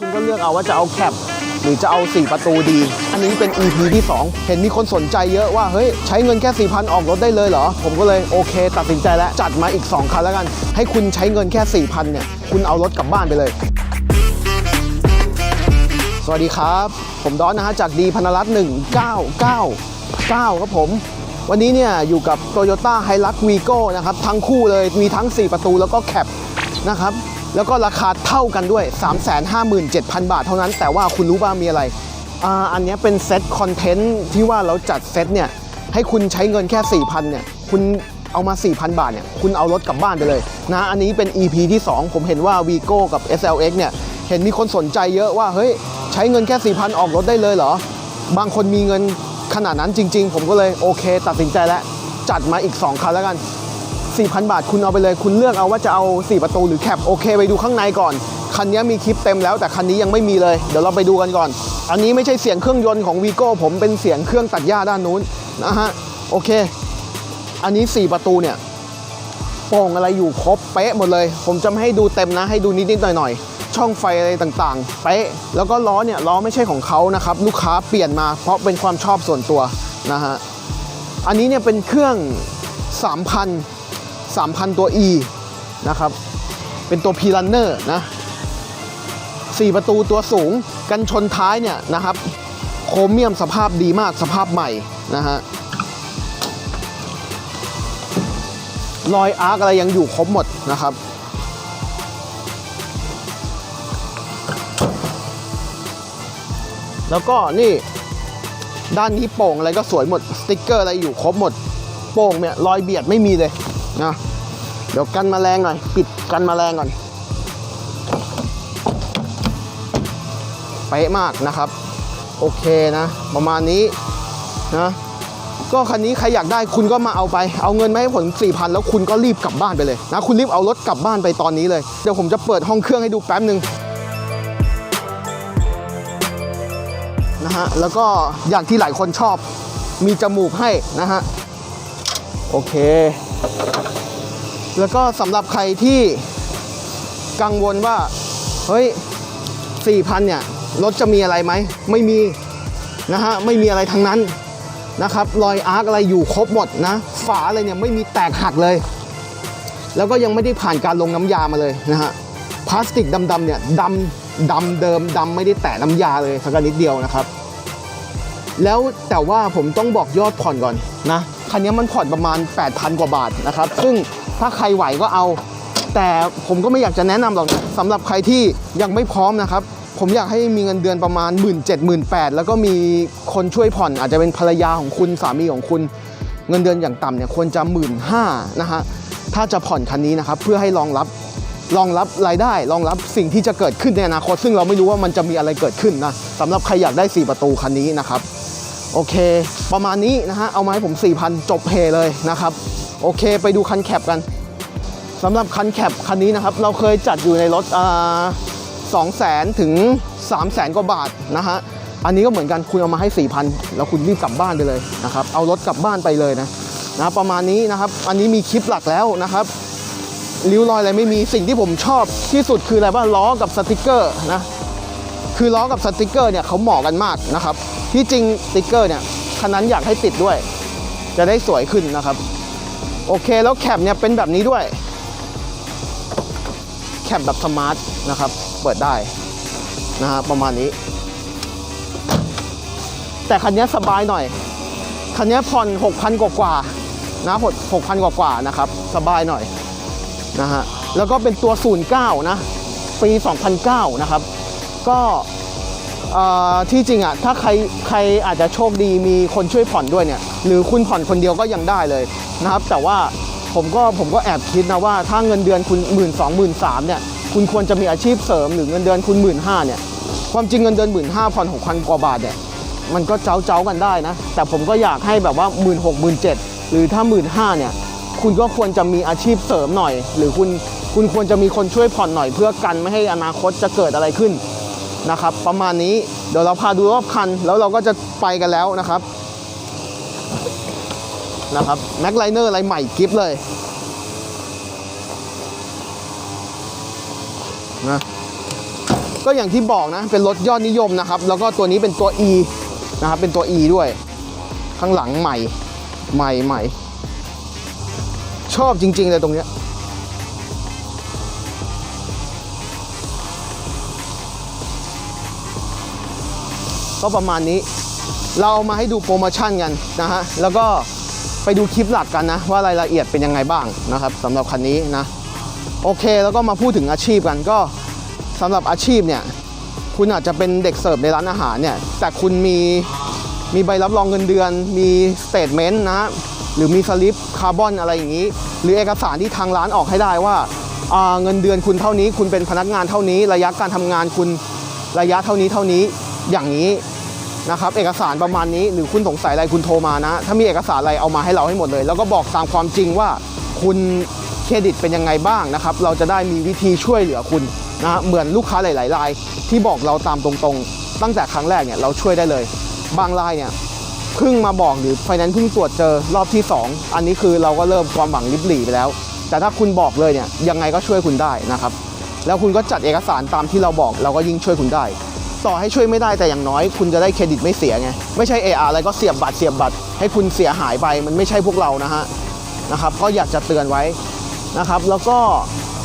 คุณก็เลือกเอาว่าจะเอาแคปหรือจะเอา 4 ประตูดี อันนี้เป็น EP ที่ 2 เห็นมีคนสนใจเยอะว่า เฮ้ย ใช้เงินแค่ 4,000 ออกรถได้เลยเหรอ ผมก็เลยโอเค ตัดสินใจแล้ว จัดมาอีก 2 คันแล้วกัน ให้คุณใช้เงินแค่ 4,000 เนี่ย คุณเอารถกลับบ้านไปเลย สวัสดีครับ ผมดอนนะฮะ จากดีพนรัตน์1999 ครับผม วันนี้เนี่ย อยู่กับ Toyota h i l u x Vigo นะครับ ทั้งคู่เลยมีทั้ง 4 ประตูแล้วก็แคปนะครับ แล้วก็ราคาเท่ากันด้วย 357,000 บาทเท่านั้น แต่ว่าคุณรู้บ้างมีอะไรอ่าอันนี้เป็นเซตคอนเทนต์ที่ว่าเราจัดเซตเนี่ยให้คุณใช้เงินแค่ 4,000เนี่ยคุณเอามา 4,000 บาทเนี่ยคุณเอารถกลับบ้านไปเลยนะอันนี้เป็น EP ที่ 2 ผมเห็นว่า Vigo กับ SLX เนี่ยเห็นมีคนสนใจเยอะว่าเฮ้ยใช้เงินแค่ 4,000 ออกรถได้เลยเหรอ บางคนมีเงินขนาดนั้นจริง ๆ ผมก็เลยโอเค ตัดสินใจแล้ว จัดมาอีก 2 คันแล้วกัน 4,000 บาท คุณเอาไปเลย คุณเลือกเอาว่าจะเอา 4 ประตูหรือแคปโอเคไปดูข้างในก่อน คันนี้มีคลิปเต็มแล้วแต่คันนี้ยังไม่มีเลย เดี๋ยวเราไปดูกันก่อน อันนี้ไม่ใช่เสียงเครื่องยนต์ของวีโก้ผมเป็นเสียงเครื่องตัดหญ้าด้านนู้นนะฮะโอเค อันนี้ 4 ประตูเนี่ยโป่งอะไรอยู่ครบเป๊ะหมดเลย ผมจะไม่ให้ดูเต็มนะ ให้ดูนิดๆหน่อยๆช่องไฟอะไรต่างๆ เป๊ะ แล้วก็ล้อเนี่ยล้อไม่ใช่ของเขานะครับ ลูกค้าเปลี่ยนมาเพราะเป็นความชอบส่วนตัวนะฮะ อันนี้เนี่ยเป็นเครื่อง 3,000 3,000 ตัว E นะครับ เป็นตัว P Runner นะ4ประตูตัวสูง กันชนท้ายเนี่ยนะครับ โครเมียมสภาพดีมากสภาพใหม่นะฮะรอยอาร์กอะไรยังอยู่ครบหมดนะครับ แล้วก็นี่ด้านนี้โป่งอะไรก็สวยหมด สติกเกอร์อะไรอยู่ครบหมด โป่งเนี่ยรอยเบียดไม่มีเลย นะเดี๋ยวกันแมลงหน่อยปิดกันแมลงก่อนเป๊ะมากนะครับ โอเคนะ ประมาณนี้นะก็คันนี้ใครอยากได้คุณก็มาเอาไป เอาเงินมาให้ผม4,000แล้วคุณก็รีบกลับบ้านไปเลยนะคุณรีบเอารถกลับบ้านไปตอนนี้เลย เดี๋ยวผมจะเปิดห้องเครื่องให้ดูแป๊บหนึ่งนะฮะแล้วก็อย่างที่หลายคนชอบมีจมูกให้นะฮะโอเค แล้วก็สำหรับใครที่กังวลว่า เฮ้ย 4,000 เนี่ย รถจะมีอะไรไหม ไม่มี นะฮะ ไม่มีอะไรทั้งนั้นนะครับ รอยอาร์กอะไรอยู่ครบหมดนะ ฝาอะไรเนี่ยไม่มีแตกหักเลย แล้วก็ยังไม่ได้ผ่านการลงน้ำยามาเลยนะฮะ พลาสติกดำๆเนี่ยดำดำเดิมดำไม่ได้แตะน้ำยาเลยสักนิดเดียวนะครับ แล้วแต่ว่าผมต้องบอกยอดผ่อนก่อนนะ คันนี้มันผ่อนประมาณ 8,000 กว่าบาทนะครับ ซึ่งถ้าใครไหวก็เอา แต่ผมก็ไม่อยากจะแนะนำหรอกสำหรับใครที่ยังไม่พร้อมนะครับ ผมอยากให้มีเงินเดือนประมาณ 1 7 0 0 0 0 8แล้วก็มีคนช่วยผ่อนอาจจะเป็นภรรยาของคุณสามีของคุณ เงินเดือนอย่างต่ำเนี่ยควรจะ 1 5ื่นนะฮะถ้าจะผ่อนคันนี้นะครับเพื่อให้รองรับรองรับรายได้รองรับสิ่งที่จะเกิดขึ้นในอนาคต ซึ่งเราไม่รู้ว่ามันจะมีอะไรเกิดขึ้นนะสำหรับใครอยากได้ 4 ประตูคันนี้นะครับ โอเค ประมาณนี้นะฮะ เอามาให้ผม 4,000 จบเพเลยนะครับ โอเค ไปดูคันแคปกันสำหรับคันแคปคันนี้นะครับ เราเคยจัดอยู่ในรถอ่า2 0 0 0 0ถึง3 0 0 0 0 0กว่าบาทนะฮะ อันนี้ก็เหมือนกันคุณเอามาให้ 4,000 แล้วคุณรีบกลับบ้านไปเลยนะครับ เอารถกลับบ้านไปเลยนะนะประมาณนี้นะครับ อันนี้มีคลิปหลักแล้วนะครับริ้วรอยอะไรไม่มีสิ่งที่ผมชอบที่สุดคืออะไรว่าล้อกับสติกเกอร์นะ คือล้อกับสติกเกอร์เนี่ยเขาเหมาะกันมากนะครับ ที่จริงสติกเกอร์เนี่ยคันนั้นอยากให้ติดด้วย จะได้สวยขึ้นนะครับ โอเคแล้วแคปเนี่ยเป็นแบบนี้ด้วย แคปแบบสมาร์ทนะครับ เปิดได้นะฮะประมาณนี้ แต่คันนี้สบายหน่อย คันนี้ผ่อน 6,000 กว่ากว่านะหด6,000 กว่ากว่านะครับ สบายหน่อยนะฮะแล้วก็เป็นตัว 09 นะ ปี 2009 นะครับ ก็ที่จริงอะถ้าใครใครอาจจะโชคดีมีคนช่วยผ่อนด้วยเนี่ย หรือคุณผ่อนคนเดียวก็ยังได้เลยนะครับ แต่ว่าผมก็ผมก็แอบคิดนะว่าถ้าเงินเดือนคุณหมื่นสองหมื่นสามเนี่ยคุณควรจะมีอาชีพเสริมหรือเงินเดือนคุณหมื่นห้าเนี่ยความจริงเงินเดือนหมื่นห้าผ่อนหกพันกว่าบาทเนี่ยมันก็เจ้าเจ้ากันได้นะ แต่ผมก็อยากให้แบบว่าหมื่นหกหมื่นเจ็ดหรือถ้าหมื่นห้าเนี่ยคุณก็ควรจะมีอาชีพเสริมหน่อย หรือคุณคุณควรจะมีคนช่วยผ่อนหน่อยเพื่อกันไม่ให้อนาคตจะเกิดอะไรขึ้น นะครับ ประมาณนี้เดี๋ยวเราพาดูรอบคัน แล้วเราก็จะไปกันแล้วนะครับนะครับแม็กไลเนอร์อะไรใหม่กิฟเลยนะก็อย่างที่บอกนะ เป็นรถยอดนิยมนะครับ แล้วก็ตัวนี้เป็นตัว E นะครับ เป็นตัว E ด้วย ข้างหลังใหม่ ใหม่ใหม่ ชอบจริง ๆ เลยตรงเนี้ย ก็ประมาณนี้ เราเอามาให้ดูโปรโมชั่นกันนะฮะแล้วก็ไปดูคลิปหลักกันนะ ว่ารายละเอียดเป็นยังไงบ้างนะครับสำหรับคันนี้นะโอเคแล้วก็มาพูดถึงอาชีพกันก็สำหรับอาชีพเนี่ยคุณอาจจะเป็นเด็กเสิร์ฟในร้านอาหารเนี่ยแต่คุณมีมีใบรับรองเงินเดือน มีสเตทเมนต์นะหรือมีสลิปคาร์บอนอะไรอย่างนี้ หรือเอกสารที่ทางร้านออกให้ได้ว่าอ่าเงินเดือนคุณเท่านี้ คุณเป็นพนักงานเท่านี้ ระยะการทำงานคุณระยะเท่านี้เท่านี้อย่างนี้ นะครับเอกสารประมาณนี้หรือคุณสงสัยอะไรคุณโทรมานะ ถ้ามีเอกสารอะไรเอามาให้เราให้หมดเลย แล้วก็บอกตามความจริงว่าคุณเครดิตเป็นยังไงบ้างนะครับ เราจะได้มีวิธีช่วยเหลือคุณนะเหมือนลูกค้าหลายๆรายที่บอกเราตามตรงๆ ตั้งแต่ครั้งแรกเนี่ยเราช่วยได้เลย บางรายเนี่ยเพิ่งมาบอกหรือไฟแนนซ์เพิ่งตรวจเจอรอบที่ 2 อันนี้คือเราก็เริ่มความหวังลิบหลีไปแล้ว แต่ถ้าคุณบอกเลยเนี่ยยังไงก็ช่วยคุณได้นะครับ แล้วคุณก็จัดเอกสารตามที่เราบอกเราก็ยิ่งช่วยคุณได้ ต่อให้ช่วยไม่ได้แต่อย่างน้อย คุณจะได้เครดิตไม่เสียไง ไม่ใช่ AR อะไรก็เสียบบัตรเสียบบัตร ให้คุณเสียหายไปมันไม่ใช่พวกเรานะฮะนะครับก็อยากจะเตือนไว้นะครับ แล้วก็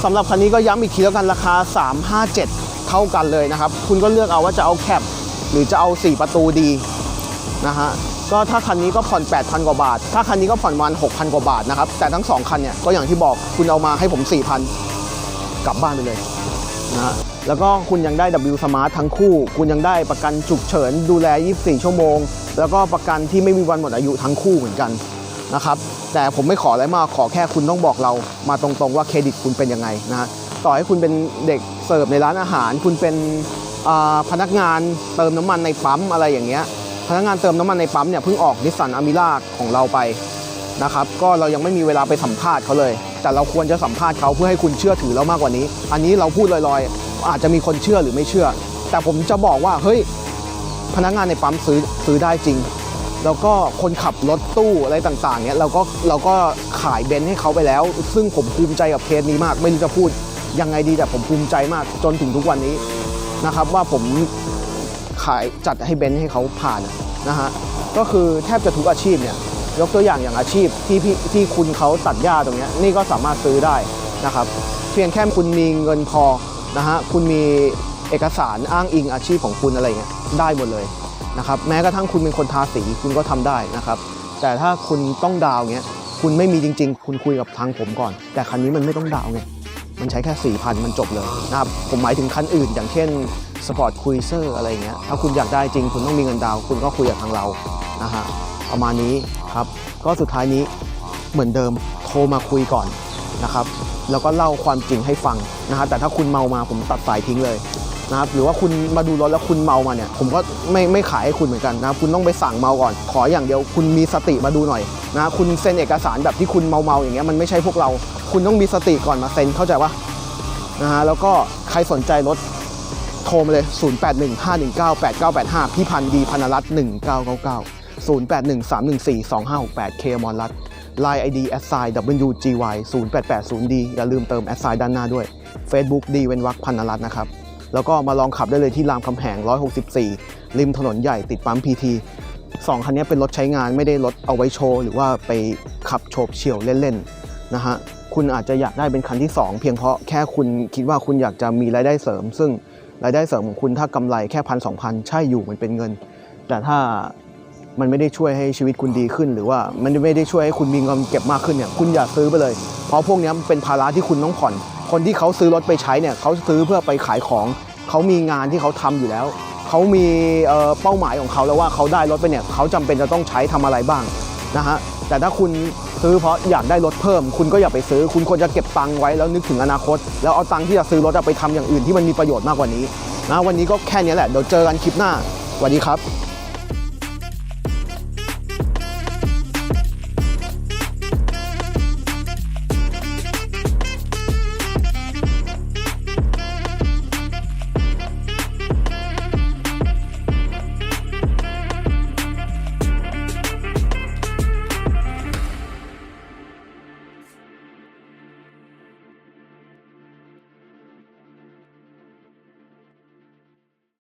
สำหรับคันนี้ก็ย้ำอีกทีแล้วกันราคา 357 เท่ากันเลยนะครับ คุณก็เลือกเอาว่าจะเอาแคปหรือจะเอา 4 ประตูดีนะฮะก็ถ้าคันนี้ก็ผ่อน 8,000 กว่าบาท ถ้าคันนี้ก็ผ่อนประมัน6,000 กว่าบาทนะครับ แต่ทั้งสองคันเนี่ย ก็อย่างที่บอกคุณเอามาให้ผม 4,000 กลับบ้านไปเลย นะแล้วก็คุณยังได้ W Smart ทั้งคู่ คุณยังได้ประกันฉุกเฉินดูแล 24 ชั่วโมง แล้วก็ประกันที่ไม่มีวันหมดอายุทั้งคู่เหมือนกันนะครับ แต่ผมไม่ขออะไรมาก ขอแค่คุณต้องบอกเรามาตรงๆว่าเครดิตคุณเป็นยังไงนะต่อให้คุณเป็นเด็กเสิร์ฟในร้านอาหาร คุณเป็นพนักงานเติมน้ำมันในปั๊มอะไรอย่างเงี้ย พนักงานเติมน้ำมันในปั๊มเนี่ยเพิ่งออกนิสสันอามิล่าของเราไปนะครับ ก็เรายังไม่มีเวลาไปสัมภาษณ์เขาเลย แต่เราควรจะสัมภาษณ์เขาเพื่อให้คุณเชื่อถือเรามากกว่านี้ อันนี้เราพูดลอยๆ อาจจะมีคนเชื่อหรือไม่เชื่อ แต่ผมจะบอกว่าเฮ้ยพนักงานในปั๊มซื้อซื้อได้จริง แล้วก็คนขับรถตู้อะไรต่างๆเนี่ยเราก็เราก็ขายเบนซ์ให้เขาไปแล้ว ซึ่งผมภูมิใจกับเคสนี้มาก ไม่รู้จะพูดยังไงดีแต่ผมภูมิใจมากจนถึงทุกวันนี้นะครับ ว่าผมขายจัดให้เบนซ์ให้เขาผ่านนะฮะก็คือแทบจะทุกอาชีพเนี่ย ยกตัวอย่างอย่างอาชีพที่พี่ที่คุณเขาตัดหญ้าตรงนี้นี่ก็สามารถซื้อได้นะครับ เพียงแค่คุณมีเงินพอนะฮะคุณมีเอกสารอ้างอิงอาชีพของคุณอะไรเงี้ยได้หมดเลยนะครับแม้กระทั่งคุณเป็นคนทาสีคุณก็ทำได้นะครับ แต่ถ้าคุณต้องดาวเงี้ยคุณไม่มีจริง ๆ คุณคุยกับทางผมก่อน แต่คันนี้มันไม่ต้องดาวไงมันใช้แค่4 0 0 0มันจบเลยนะครับผมหมายถึงคันอื่น อย่างเช่นสปอร์ตคุยเซอร์อะไรเงี้ยถ้าคุณอยากได้จริง คุณต้องมีเงินดาว คุณก็คุยกับทางเรานะฮะประมาณนี้ ครับ ก็สุดท้ายนี้เหมือนเดิมโทรมาคุยก่อนนะครับ แล้วก็เล่าความจริงให้ฟังนะครับ แต่ถ้าคุณเมามาผมตัดสายทิ้งเลยนะครับ หรือว่าคุณมาดูรถแล้วคุณเมามาเนี่ย ผมก็ไม่ไม่ขายให้คุณเหมือนกันนะครับ คุณต้องไปสั่งเมาก่อน ขออย่างเดียวคุณมีสติมาดูหน่อยนะคุณเซ็นเอกสารแบบที่คุณเมาเมาๆอย่างเงี้ยมันไม่ใช่พวกเรา คุณต้องมีสติก่อนมาเซ็นเข้าใจปะนะฮะแล้วก็ใครสนใจรถโทรมาเลย 0815198985 พี่พันธ์ดีพันรัตน์1999 0813142568 เคมอนรัตน์ Line ID s i WGY 0880D อย่าลืมเติม s i ด้านหน้าด้วย Facebook ดีเวนวักพันนรัตนะครับ แล้วก็มาลองขับได้เลยที่รามคำแหง 164 ริมถนนใหญ่ติดปั๊ม PT สองคันนี้เป็นรถใช้งานไม่ได้รถเอาไว้โชว์ หรือว่าไปขับโฉบเฉี่ยวเล่นๆนะฮะคุณอาจจะอยากได้เป็นคันที่ 2 เพียงเพราะแค่คุณคิดว่าคุณอยากจะมีรายได้เสริม ซึ่งรายได้เสริมของคุณถ้ากำไรแค่พันสองพันใช่อยู่มันเป็นเงิน แต่ถ้า มันไม่ได้ช่วยให้ชีวิตคุณดีขึ้น หรือว่ามันไม่ได้ช่วยให้คุณมีเงินเก็บมากขึ้นเนี่ยคุณอย่าซื้อไปเลย เพราะพวกนี้มันเป็นภาระที่คุณต้องผ่อน คนที่เขาซื้อรถไปใช้เนี่ยเขาซื้อเพื่อไปขายของ เขามีงานที่เขาทำอยู่แล้ว เขามีเป้าหมายของเขาแล้วว่าเขาได้รถไปเนี่ยเขาจำเป็นจะต้องใช้ทำอะไรบ้างนะฮะแต่ถ้าคุณซื้อเพราะอยากได้รถเพิ่ม คุณก็อย่าไปซื้อ คุณควรจะเก็บตังค์ไว้แล้วนึกถึงอนาคต แล้วเอาตังค์ที่จะซื้อรถอะไปทำอย่างอื่นที่มันมีประโยชน์มากกว่านี้นะวันนี้ก็แค่นี้แหละเดี๋ยวเจอกันคลิปหน้าสวัสดีครับ